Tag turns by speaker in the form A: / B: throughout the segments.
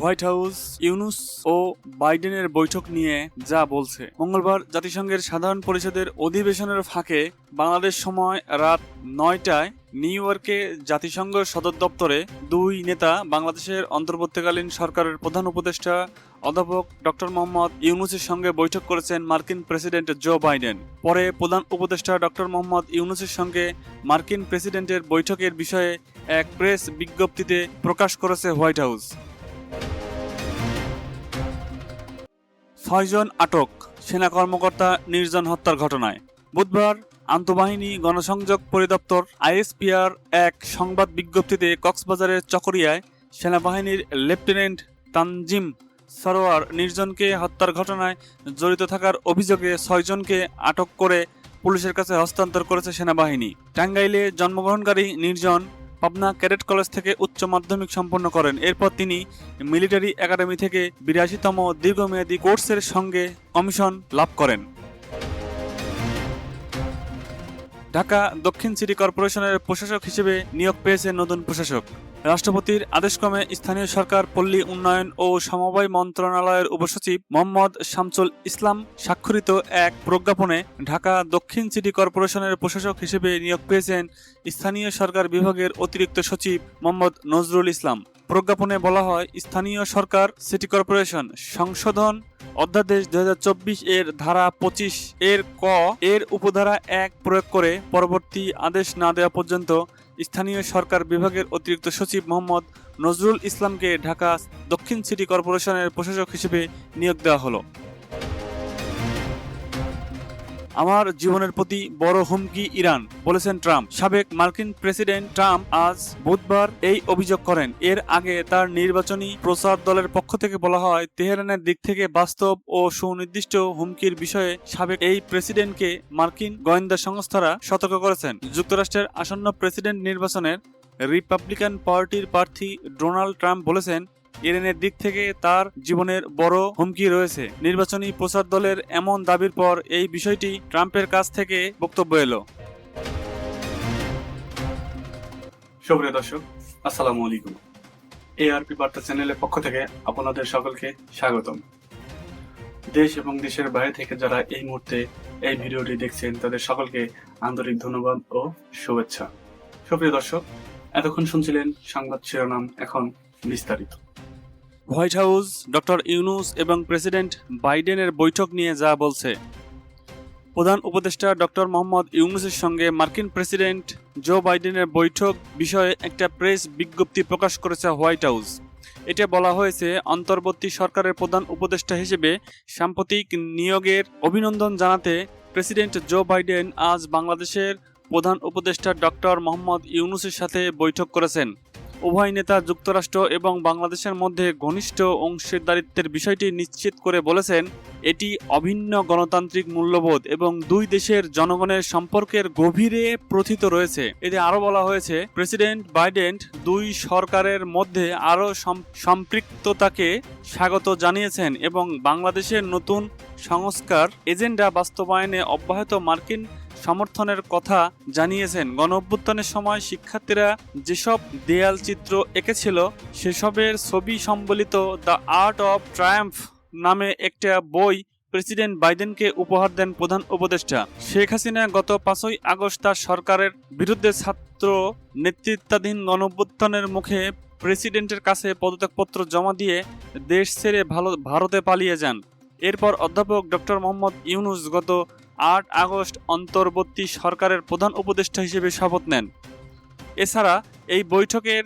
A: White house, Yunus ও বাইডেনের বৈঠক নিয়ে যা বলছে। মঙ্গলবার জাতিসংঘের সাধারণ পরিষদের অধিবেশনের ফাঁকে বাংলাদেশ সময় রাত নয়টায় নিউ ইয়র্কে জাতিসংঘ সদর দপ্তরে দুই নেতা বাংলাদেশের অন্তর্বর্তীকালীন সরকারের প্রধান উপদেষ্টা অধ্যাপক ডক্টর মোহাম্মদ ইউনুসের সঙ্গে বৈঠক করেছেন মার্কিন প্রেসিডেন্ট জো বাইডেন। পরে প্রধান উপদেষ্টা ডক্টর মোহাম্মদ ইউনুসের সঙ্গে মার্কিন প্রেসিডেন্টের বৈঠকের বিষয়ে এক প্রেস বিজ্ঞপ্তিতে প্রকাশ করেছে হোয়াইট হাউস। ছয়জন আটক, সেনা কর্মকর্তা নির্জন হত্যার ঘটনায়। বুধবার আন্তঃবাহিনী গণসংযোগ পরিদপ্তর আইএসপিআর এক সংবাদ বিজ্ঞপ্তিতে কক্সবাজারের চকরিয়ায় সেনাবাহিনীর লেফটেন্যান্ট তানজিম সরোয়ার নির্জনকে হত্যার ঘটনায় জড়িত থাকার অভিযোগে ছয়জনকে আটক করে পুলিশের কাছে হস্তান্তর করেছে সেনাবাহিনী। টাঙ্গাইলে জন্মগ্রহণকারী নির্জন পাবনা ক্যাডেট কলেজ থেকে উচ্চ মাধ্যমিক সম্পন্ন করেন। এরপর তিনি মিলিটারি একাডেমি থেকে বিরাশিতম দীর্ঘমেয়াদী কোর্সের সঙ্গে কমিশন লাভ করেন। ঢাকা দক্ষিণ সিটি কর্পোরেশনের প্রশাসক হিসেবে নিয়োগ পেয়েছে নতুন প্রশাসক। রাষ্ট্রপতির আদেশক্রমে স্থানীয় সরকার, পল্লী উন্নয়ন ও সমবায় মন্ত্রণালয়ের উপসচিব মোহাম্মদ শামসুল ইসলাম স্বাক্ষরিত এক প্রজ্ঞাপনে ঢাকা দক্ষিণ সিটি কর্পোরেশনের প্রশাসক হিসেবে নিয়োগ পেয়েছেন স্থানীয় সরকার বিভাগের অতিরিক্ত সচিব মোহাম্মদ নজরুল ইসলাম। প্রজ্ঞাপনে বলা হয়, স্থানীয় সরকার, সিটি কর্পোরেশন, সংশোধন অধ্যাদেশ দু হাজার চব্বিশ এর ধারা পঁচিশ এর ক এর উপধারা এক প্রয়োগ করে পরবর্তী আদেশ না দেওয়া পর্যন্ত স্থানীয় সরকার বিভাগের অতিরিক্ত সচিব মোহাম্মদ নজরুল ইসলামকে ঢাকা দক্ষিণ সিটি কর্পোরেশনের প্রশাসক হিসেবে নিয়োগ দেওয়া হলো। আমার জীবনের প্রতি বড় হুমকি ইরান, বলেছেন ট্রাম্প। সাবেক মার্কিন প্রেসিডেন্ট ট্রাম্প আজ বুধবার এই অভিযোগ করেন। এর আগে তার নির্বাচনী প্রচার দলের পক্ষ থেকে বলা হয়, তেহরানের দিক থেকে বাস্তব ও সুনির্দিষ্ট হুমকির বিষয়ে সাবেক এই প্রেসিডেন্টকে মার্কিন গোয়েন্দা সংস্থারা সতর্ক করেছেন। যুক্তরাষ্ট্রের আসন্ন প্রেসিডেন্ট নির্বাচনের রিপাবলিকান পার্টির প্রার্থী ডোনাল্ড ট্রাম্প বলেছেন ইরানের দিক থেকে তার জীবনের বড় হুমকি রয়েছে। নির্বাচনী প্রচার দলের এমন দাবির পর এই বিষয়টি ট্রাম্পের কাছ থেকে বক্তব্য এলো। সুপ্রিয় দর্শক আলাইকুম। এআরপি বার্তা চ্যানেলের পক্ষ থেকে আপনাদের সকলকে স্বাগতম। দেশ এবং দেশের বাইরে থেকে যারা এই মুহূর্তে এই ভিডিওটি দেখছেন, তাদের সকলকে আন্তরিক ধন্যবাদ ও শুভেচ্ছা। সুপ্রিয় দর্শক, এতক্ষণ শুনছিলেন সংবাদ শিরোনাম এখন বিস্তারিত। হোয়াইট হাউস, ডক্টর ইউনুস এবং প্রেসিডেন্ট বাইডেনের বৈঠক নিয়ে যা বলছে। প্রধান উপদেষ্টা ডক্টর মোহাম্মদ ইউনুসের সঙ্গে মার্কিন প্রেসিডেন্ট জো বাইডেনের বৈঠক বিষয়ে একটা প্রেস বিজ্ঞপ্তি প্রকাশ করেছে হোয়াইট হাউস। এটা বলা হয়েছে, অন্তর্বর্তী সরকারের প্রধান উপদেষ্টা হিসেবে সাম্প্রতিক নিয়োগের অভিনন্দন জানাতে প্রেসিডেন্ট জো বাইডেন আজ বাংলাদেশের প্রধান উপদেষ্টা ডক্টর মোহাম্মদ ইউনুসের সাথে বৈঠক করেছেন। উভয় নেতা যুক্তরাষ্ট্র এবং বাংলাদেশের মধ্যে ঘনিষ্ঠ অংশীদারিত্বের বিষয়টি নিশ্চিত করে বলেছেন, এটি অভিন্ন গণতান্ত্রিক মূল্যবোধ এবং দুই দেশের জনগণের সম্পর্কের গভীরে প্রথিত রয়েছে। এতে আরও বলা হয়েছে, প্রেসিডেন্ট বাইডেন দুই সরকারের মধ্যে আরও সম্পৃক্ততাকে স্বাগত জানিয়েছেন এবং বাংলাদেশের নতুন সংস্কার এজেন্ডা বাস্তবায়নে অব্যাহত মার্কিন সমর্থনের কথা জানিয়েছেন। গণ অভ্যুত্থানের সময় শিক্ষার্থীরা যেসব দেয়াল চিত্র এঁকেছিল, সেসবের ছবি সম্বলিত দ্য আর্ট অফ ট্রায়াম্ফ নামে একটা বই প্রেসিডেন্ট বাইডেনকে উপহার দেন প্রধান উপদেষ্টা। শেখ হাসিনা গত পাঁচই আগস্ট তার সরকারের বিরুদ্ধে ছাত্র নেতৃত্বাধীন গণঅভ্যুত্থানের মুখে প্রেসিডেন্টের কাছে পদত্যাগপত্র জমা দিয়ে দেশ ছেড়ে ভালো ভারতে পালিয়ে যান। এরপর অধ্যাপক ডক্টর মোহাম্মদ ইউনুস গত আট আগস্ট অন্তর্বর্তী সরকারের প্রধান উপদেষ্টা হিসেবে শপথ নেন। এছাড়া এই বৈঠকের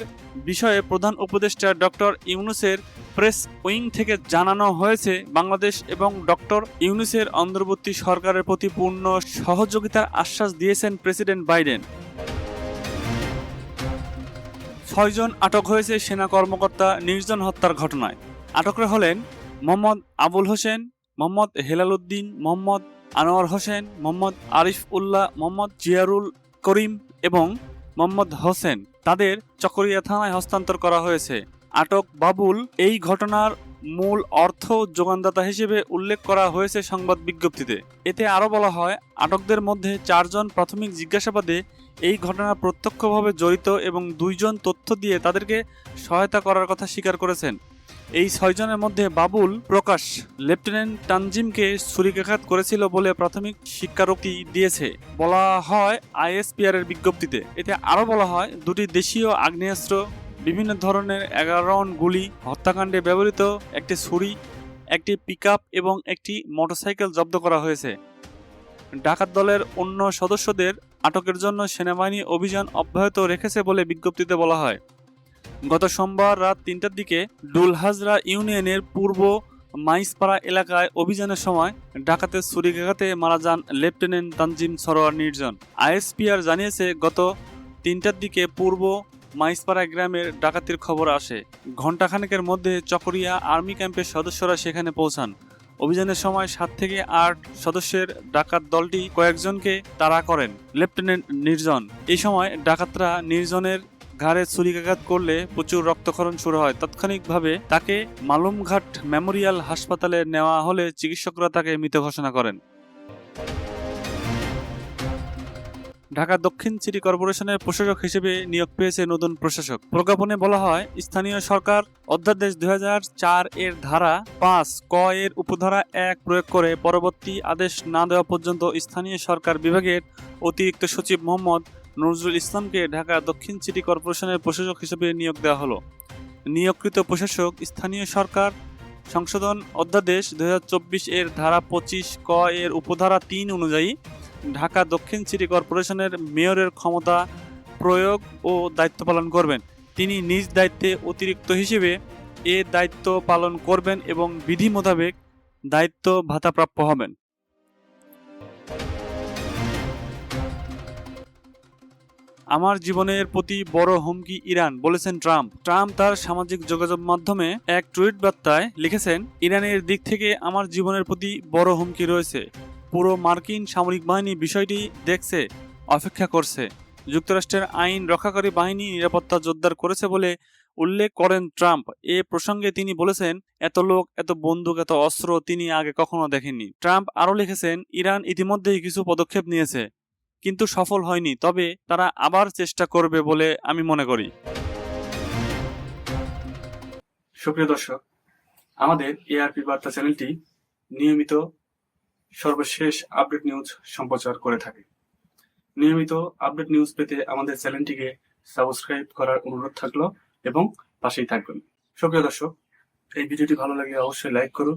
A: বিষয়ে প্রধান উপদেষ্টা ডক্টর ইউনুসের প্রেস উইং থেকে জানানো হয়েছে, বাংলাদেশ এবং ডক্টর ইউনুসের অন্তর্বর্তী সরকারের প্রতি পূর্ণ সহযোগিতার আশ্বাস দিয়েছেন প্রেসিডেন্ট বাইডেন। ছয়জন আটক হয়েছে সেনা কর্মকর্তা নির্জন হত্যার ঘটনায়। আটকরা হলেন মোহাম্মদ আবুল হোসেন মোহাম্মদ হেলাল উদ্দিন মোহাম্মদ আনোয়ার হোসেন, মোহাম্মদ আরিফ উল্লাহ, মোহাম্মদ জিয়ারুল করিম এবং মোহাম্মদ হোসেন। তাদের চকরিয়া থানায় হস্তান্তর করা হয়েছে। আটক বাবুল, এই ঘটনার মূল অর্থ যোগানদাতা হিসেবে উল্লেখ করা হয়েছে সংবাদ বিজ্ঞপ্তিতে। এতে আরও বলা হয়, আটকদের মধ্যে চারজন প্রাথমিক জিজ্ঞাসাবাদে এই ঘটনা প্রত্যক্ষভাবে জড়িত এবং দুইজন তথ্য দিয়ে তাদেরকে সহায়তা করার কথা স্বীকার করেছেন।
B: এই ছয়জনের মধ্যে বাবুল, প্রকাশ, লেফটেন্যান্ট তানজিমকে ছুরিকাঘাত করেছিল বলে প্রাথমিক স্বীকারোক্তি দিয়েছে। বলা হয় আইএসপিআর এর বিজ্ঞপ্তিতে। এতে আরও বলা হয়, দুটি দেশীয় আগ্নেয়াস্ত্র, বিভিন্ন ধরনের এগারো গুলি হত্যাকাণ্ডে ব্যবহৃত একটি ছুরি, একটি পিকআপ এবং একটি মোটরসাইকেল জব্দ করা হয়েছে। ডাকাত দলের অন্য সদস্যদের আটকের জন্য সেনাবাহিনী অভিযান অব্যাহত রেখেছে বলে বিজ্ঞপ্তিতে বলা হয়। গত সোমবার রাত তিনটার দিকে ডুলহাজরা ইউনিয়নের পূর্ব মাইসপাড়া এলাকায় অভিযানের সময় ডাকাতের ছুরিকাঘাতে মারা যান লেফটেন্যান্ট তানজিম সরোয়ার নির্জন। আইএসপিআর জানিয়েছে, গত তিনটার দিকে পূর্ব মাইসপাড়া গ্রামের ডাকাতির খবর আসে। ঘণ্টাখানেকের মধ্যে চকরিয়া আর্মি ক্যাম্পের সদস্যরা সেখানে পৌঁছান। অভিযানের সময় সাত থেকে আট সদস্যের ডাকাত দলটি কয়েকজনকে তাড়া করেন লেফটেন্যান্ট নির্জন। এই সময় ডাকাতরা নির্জনের ঘাড়ে ছুরিকাঘাত করলে প্রচুর রক্তক্ষরণ শুরু হয়। তাৎক্ষণিকভাবে তাকে মালুমঘাট মেমোরিয়াল হাসপাতালে নেওয়া হলে চিকিৎসকরা তাকে মৃত ঘোষণা করেন। ঢাকা দক্ষিণ সিটি কর্পোরেশনের প্রশাসক হিসেবে নিয়োগ পেয়েছে নতুন প্রশাসক। প্রজ্ঞাপনে বলা হয়, স্থানীয় সরকার অধ্যাদেশ দুই হাজার চার এর ধারা পাঁচ ক এর উপধারা এক প্রয়োগ করে পরবর্তী আদেশ না দেওয়া পর্যন্ত স্থানীয় সরকার বিভাগের অতিরিক্ত সচিব মোহাম্মদ নজরুল ইসলামকে ঢাকা দক্ষিণ সিটি কর্পোরেশনের প্রশাসক হিসেবে নিয়োগ দেওয়া হলো। নিয়োগকৃত প্রশাসক, স্থানীয় সরকার, সংশোধন অধ্যাদেশ দু হাজার চব্বিশ এর ধারা পঁচিশ ক এর উপধারা তিন অনুযায়ী ঢাকা দক্ষিণ সিটি কর্পোরেশনের মেয়রের ক্ষমতা প্রয়োগ ও দায়িত্ব পালন করবেন। তিনি নিজ দায়িত্বে অতিরিক্ত হিসেবে এ দায়িত্ব পালন করবেন এবং বিধি মোতাবেক দায়িত্ব ভাতাপ্রাপ্য হবেন। আমার জীবনের প্রতি বড় হুমকি ইরান, বলেছেন ট্রাম্প। ট্রাম্প তার সামাজিক যোগাযোগ মাধ্যমে এক টুইট বার্তায় লিখেছেন, ইরানের দিক থেকে আমার জীবনের প্রতি বড় হুমকি রয়েছে। পুরো মার্কিন সামরিক বাহিনী বিষয়টি দেখছে, অপেক্ষা করছে। যুক্তরাষ্ট্রের আইন রক্ষাকারী বাহিনী নিরাপত্তা জোরদার করেছে বলে উল্লেখ করেন ট্রাম্প। এ প্রসঙ্গে তিনি বলেছেন, এত লোক, এত বন্দুক, এত অস্ত্র তিনি আগে কখনো দেখেননি। ট্রাম্প আরও লিখেছেন, ইরান ইতিমধ্যেই কিছু পদক্ষেপ নিয়েছে। কিন্তু সফল হয়নি, তবে তারা আবার চেষ্টা করবে বলে আমি মনে করি।
A: সুপ্রিয় দর্শক, আমাদের এআরপি বার্তা চ্যানেলটি নিয়মিত সর্বশেষ আপডেট নিউজ সম্প্রচার করে থাকে। নিয়মিত আপডেট নিউজ পেতে আমাদের চ্যানেলটিকে সাবস্ক্রাইব করার অনুরোধ থাকল এবং পাশেই থাকবেন। সুপ্রিয় দর্শক, এই ভিডিওটি ভালো লাগলে অবশ্যই লাইক করুন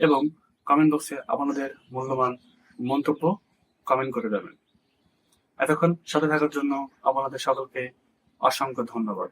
A: এবং কমেন্ট বক্সে আপনাদের মূল্যবান মন্তব্য কমেন্ট করে দেবেন এতক্ষণ সাথে থাকার জন্য আপনাদের সকলকে অসংখ্য ধন্যবাদ।